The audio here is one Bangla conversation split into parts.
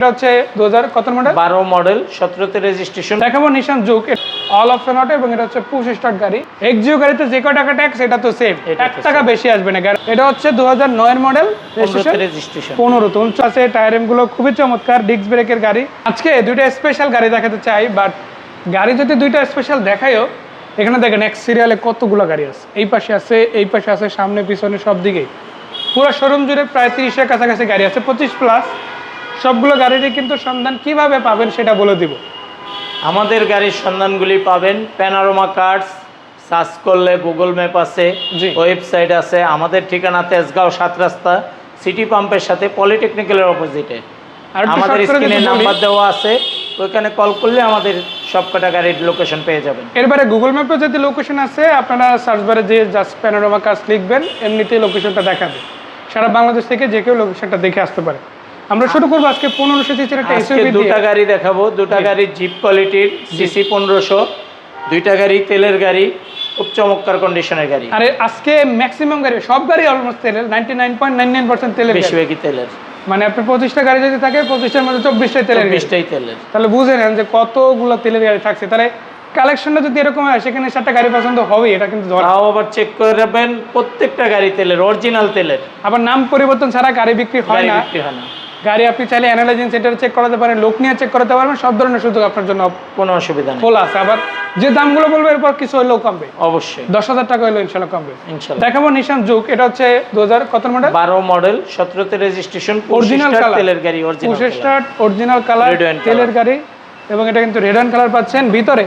এটা হচ্ছে দু হাজার কত মডেল বারো মডেল সতেরোতে রেজিস্ট্রেশন দেখাবো Nissan Juke all option auto এবং এটা হচ্ছে পুশ স্টার্ট গাড়ি। এক্সিও গাড়িতে যে কয় টাকা ট্যাক্স এটা তো সেম এটা টাকা বেশি আসবে না। এটা হচ্ছে দু হাজার মডেল রেজিস্ট্রেশন পনেরো তো আছে টায়ারগুলো খুবই চমৎকার ডিস্ক ব্রেকের গাড়ি। আজকে দুইটা স্পেশাল গাড়ি দেখাতে চাই বাট গাড়ি যদি দুইটা স্পেশাল দেখায়ও এখানে দেখেন এক সিরিয়ালে কতগুলো গাড়ি আছে। এই পাশে আছে এই পাশে আছে সামনে পিছনে সব দিকেই। পুরো শোরুম জুড়ে প্রায় তিরিশের কাছাকাছি গাড়ি আছে পঁচিশ প্লাস সবগুলো গাড়িরই কিন্তু সন্ধান কীভাবে পাবেন সেটা বলে দিব। আমাদের গাড়ির সন্ধানগুলি পাবেন প্যানারোমা কার্ডস সার্চ করলে গুগল ম্যাপ আছে। ওয়েবসাইট আছে আমাদের ঠিকানা তেজগাঁও সাত রাস্তা সিটি পাম্পের সাথে পলিটেকনিক্যালের অপোজিটে আর আমাদের স্ক্রিনে নাম্বার দেওয়া আছে ওইখানে কল করলে আমাদের সবকটা গাড়ির লোকেশন পেয়ে যাবেন। এরপরে গুগল ম্যাপে যদি লোকেশন আছে আপনারা সার্চ বারে যে জাস্ট প্যানোরামা কাজ লিখবেন এমনিতেই লোকেশনটা দেখাবে। সারা বাংলাদেশ থেকে যে কেউ লোকেশনটা দেখে আসতে পারে। আমরা শুরু করব আজকে পনেরোশো সিসির একটা এসইউভি দুটা গাড়ি দেখাবো। দুটা গাড়ি জিপ কোয়ালিটির সিসি পনেরোশো। দুইটা গাড়ি তেলের গাড়ি খুব চমৎকার কন্ডিশনের গাড়ি। আরে আজকে ম্যাক্সিমাম গাড়ি সব গাড়ি অলমোস্ট তেলের ninety nine point nine nine percent তেলের বেশিরভাগই তেলের। মানে আপনার পঁচিশটা গাড়ি যদি থাকে পঁচিশটার মধ্যে চব্বিশটাই তেলের বিশটাই তেলের। তাহলে বুঝে নেন যে কতগুলো তেলের গাড়ি থাকছে। তাহলে কালেকশনটা যদি এরকম হয় সেখানে সাতটা গাড়ি পছন্দ হবেই এটা কিন্তু ধরা তাও আবার চেক করে রাখবেন প্রত্যেকটা গাড়ি তেলের অরিজিনাল তেলের। আবার নাম পরিবর্তন ছাড়া গাড়ি বিক্রি হয় না। বিক্রি হয় না। গাড়ি আপনি চাইলে অ্যানালাইজিং সেন্টারে চেক করাতে পারেন লোক নিয়ে চেক করাতে পারবেন সব ধরনের সুযোগ আপনার জন্য কোনো অসুবিধা নেই। খোলা আছে। আবার যে দামগুলো বলব এরপর কিছু হলেও কমবে। অবশ্যই। দশ হাজার টাকা হলেও ইনশাল্লাহ কমবে। ইনশাল্লাহ। দেখাবো নিশান যুগ এটা হচ্ছে দু হাজার কত মডেল বারো মডেল সতেরোতে রেজিস্ট্রেশন অরিজিনাল কালার তেলের গাড়ি অরিজিনাল স্টার্ট অরিজিনাল কালার তেলের গাড়ি এবং এটা কিন্তু রেড অ্যান্ড কালার পাচ্ছেন। ভিতরে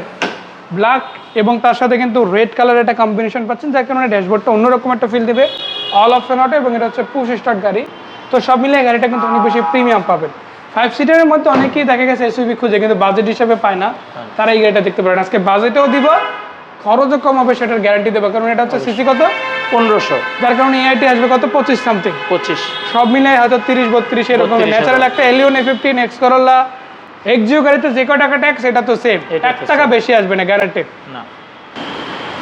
ব্ল্যাক এবং তার সাথে কিন্তু রেড কালার একটা কম্বিনেশন পাচ্ছেন। যার কারণে ড্যাশবোর্ডটা অন্যরকম একটা ফিল দেবে। অল অফ অপশন অটো এবং এটা হচ্ছে পুশ স্টার্ট গাড়ি। তো সব মিলিয়ে গাড়িটা কিন্তু অনেক বেশি প্রিমিয়াম পাবেন। ফাইভ সিটারের মধ্যে অনেকেই দেখা গেছে এসইবি খুঁজে কিন্তু বাজেট হিসাবে পায় না। তারা এই গাড়িটা দেখতে পারেন। আজকে বাজেটেও দিব খরচও কম হবে সেটার গ্যারান্টি দেবো। কারণ এটা হচ্ছে সিসি কত? পনেরোশো। যার কারণে এআইটি আসবে কত? পঁচিশ সামথিং পঁচিশ। সব মিলে হয়তো তিরিশ বত্রিশ এরকম 32 ন্যাচারাল একটা Allion A fifteen X Corolla Axio গাড়িতে যে কয় টাকা ট্যাক্স এটা তো সেম এক টাকা বেশি আসবে না গ্যারান্টেড না।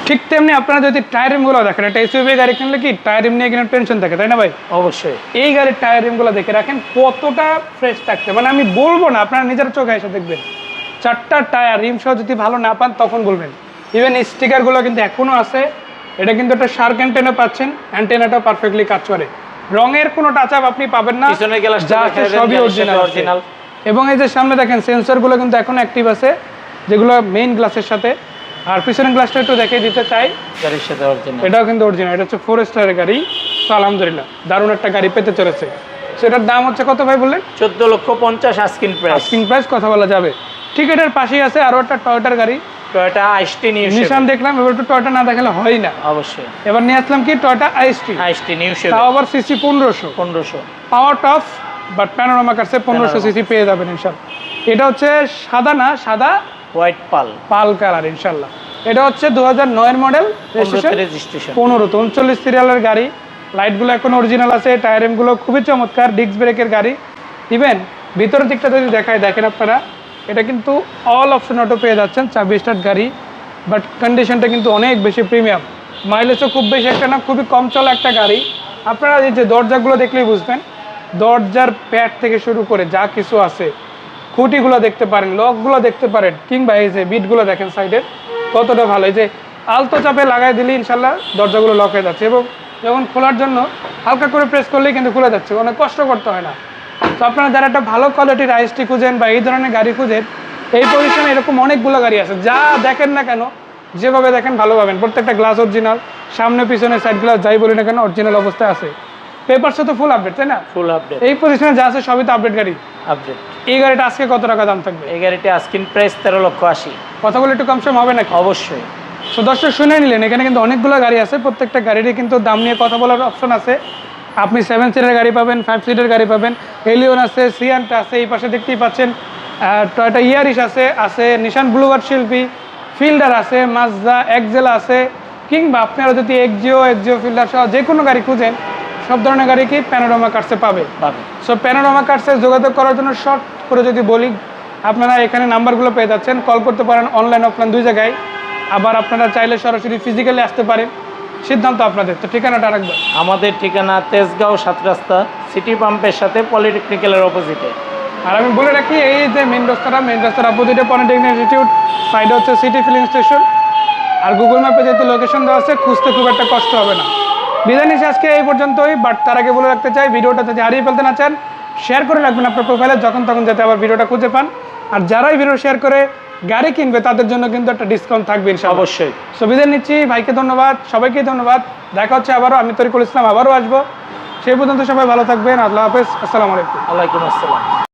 ঠিক তেমনি আপনারা যদি টায়ার রিমগুলো দেখেন একটা এসইউভি গাড়ি কিনলে কি টায়ার রিম নিয়ে কিনে টেনশন থাকে তাই না ভাই? অবশ্যই। এই গাড়ির টায়ার রিমগুলো দেখে রাখেন কতটা ফ্রেশ থাকছে। মানে আমি বলব না আপনারা নিজের চোখে এসে দেখবেন। চারটা টায়ার রিম সহ যদি ভালো না পান তখন বলবেন। ইভেন স্টিকারগুলো কিন্তু এখনও আছে। এটা কিন্তু একটা শার্ক অ্যান্টেনা পাচ্ছেন অ্যান্টেনাটাও পারফেক্টলি কাজ করে। রঙের কোনো টাচ আপ আপনি পাবেন না সবই অরিজিনাল এবং এই যে সামনে দেখেন সেন্সরগুলো কিন্তু এখন অ্যাক্টিভ আছে যেগুলো মেইন গ্লাসের সাথে। আর পিছনের গ্লাসটা একটু দেখিয়ে দিতে চাই। গাড়ির সাথে অরিজিনাল এটাও কিন্তু অরিজিনাল এটা হচ্ছে ফোর স্টারের গাড়ি। তো আলহামদুলিল্লাহ দারুণ একটা গাড়ি পেতে চলেছে। সেটার দাম হচ্ছে কত ভাই বললেন? চোদ্দ লক্ষ পঞ্চাশ আস্কিন প্রাইস আস্কিং প্রাইস কথা বলা যাবে। ঠিক এটার পাশেই আছে আরও একটা টয়টার গাড়ি। টয়োটা আইসটি নিউ নিশান দেখলাম এবার একটু টয়টা না দেখালে হয় না। অবশ্যই। এবার নিয়ে আসলাম কি টয়টা আইসটি আইসটি নিউ তাও আবার সিসি পনেরোশো। পনেরোশো। পাওয়ার টপ বাট প্যানোরামা কাছে পনেরোশো সিসি পেয়ে যাবেন ইনশাল্লাহ এটা হচ্ছে সাদা না সাদা হোয়াইট পাল। পাল কালার ইনশাল্লাহ এটা হচ্ছে দু হাজার নয়ের মডেল রেজিস্ট্রেশন পনেরো তো উনচল্লিশ সিরিয়ালের গাড়ি। লাইটগুলো এখন অরিজিনাল আছে টায়ার এমগুলো খুবই চমৎকার ডিস্ক ব্রেকের গাড়ি। ইভেন ভিতরের দিকটা যদি দেখায় দেখেন আপনারা এটা কিন্তু অল অপশন অটো পেয়ে যাচ্ছেন চাবি স্টার্ট গাড়ি। বাট কন্ডিশনটা কিন্তু অনেক বেশি প্রিমিয়াম মাইলেজও খুব বেশি একটা না খুবই কম চলা একটা গাড়ি। আপনারা এই যে দরজাগুলো দেখলেই বুঝবেন দরজার প্যাড থেকে শুরু করে যা কিছু আছে খুঁটিগুলো দেখতে পারেন লকগুলো দেখতে পারেন কিংবা এই যে বিটগুলো দেখেন সাইডের কতটা ভালো। এই যে আলতো চাপে লাগাই দিলে ইনশাল্লাহ দরজাগুলো লক হয়ে যাচ্ছে এবং যখন খোলার জন্য হালকা করে প্রেস করলেই কিন্তু খুলে যাচ্ছে অনেক কষ্ট করতে হয় না। তো আপনারা যারা একটা ভালো কোয়ালিটির আইএসটি খুঁজেন বা এই ধরনের গাড়ি খুঁজেন এই পজিশনে এরকম অনেকগুলো গাড়ি আছে যা দেখেন না কেন যেভাবে দেখেন ভালো পাবেন। প্রত্যেকটা গ্লাস অরিজিনাল সামনে পিছনে সাইড গ্লাস যাই বলি না কেন অরিজিনাল অবস্থায় আছে। পেপারসে তো ফুল আপডেট তাই না? ফুল আপডেট এই পজিশনে যা আছে সবই তো আপডেট গাড়ি। আপডেট এই গাড়িটা আজকে কত টাকা দাম থাকবে? এই গাড়িটি আস্কিন প্রাইস তেরো লক্ষ আশি। কথা বলে একটু কমসম হবে নাকি? অবশ্যই। তো দর্শক শুনে নিলেন এখানে কিন্তু অনেকগুলো গাড়ি আছে প্রত্যেকটা গাড়িরই কিন্তু দাম নিয়ে কথা বলার অপশন আছে। আপনি সেভেন সিটের গাড়ি পাবেন ফাইভ সিটের গাড়ি পাবেন। এলিয়ন আছে সিয়ানটা আছে এই পাশে দেখতেই পাচ্ছেন। টয়টা ইয়ারিশ আছে আছে নিশান ব্লুবার শিল্পী ফিল্ডার আছে মাজদা এক্সেল আছে কিংবা আপনারা যদি এক্সিও এক্সিও ফিল্ডার সহ যে কোনো গাড়ি খুঁজেন সব ধরনের গাড়ি কি প্যানোরামা কার্সে পাবে? পাবে। সো প্যানোরামা কার্ডসে যোগাযোগ করার জন্য শর্ট করে যদি বলি আপনারা এখানে নাম্বারগুলো পেয়ে যাচ্ছেন। কল করতে পারেন অনলাইন অফলাইন দুই জায়গায়। আবার আপনারা চাইলে সরাসরি ফিজিক্যালি আসতে পারেন। সিদ্ধান্ত আপনাদের। তো ঠিকানাটা রাখবেন আমাদের ঠিকানা তেজগাঁও সাত রাস্তা সিটি পাম্পের সাথে পলিটেকনিক্যালের অপোজিটে আর আমি বলে রাখি এই যে মেন রাস্তাটা মেন রাস্তার অপোজিটে পলিটেকনিক ইনস্টিটিউট সাইডে হচ্ছে সিটি ফিলিং স্টেশন আর গুগল ম্যাপে যেহেতু লোকেশন দেওয়া আছে খুঁজতে খুব একটা কষ্ট হবে না। বিদায় নিচ্ছি আজকে এই পর্যন্তই বাট তার আগে বলে রাখতে চাই ভিডিওটা যদি হারিয়ে ফেলতে না চান শেয়ার করে রাখবেন আপনার প্রোফাইলে যখন তখন যাতে আবার ভিডিওটা খুঁজে পান। আর যারাই ভিডিও শেয়ার করে গাড়ি কিনবে তাদের জন্য কিন্তু একটা ডিসকাউন্ট থাকবে অবশ্যই। সো বিদায় নিচ্ছি ভাইকে ধন্যবাদ সবাইকে ধন্যবাদ দেখা হচ্ছে আবারও আমি তরিকুল ইসলাম আবারও আসব। সেই পর্যন্ত সবাই ভালো থাকবেন আল্লাহ হাফেজ আসসালামু আলাইকুম। ওয়ালাইকুম আসসালাম।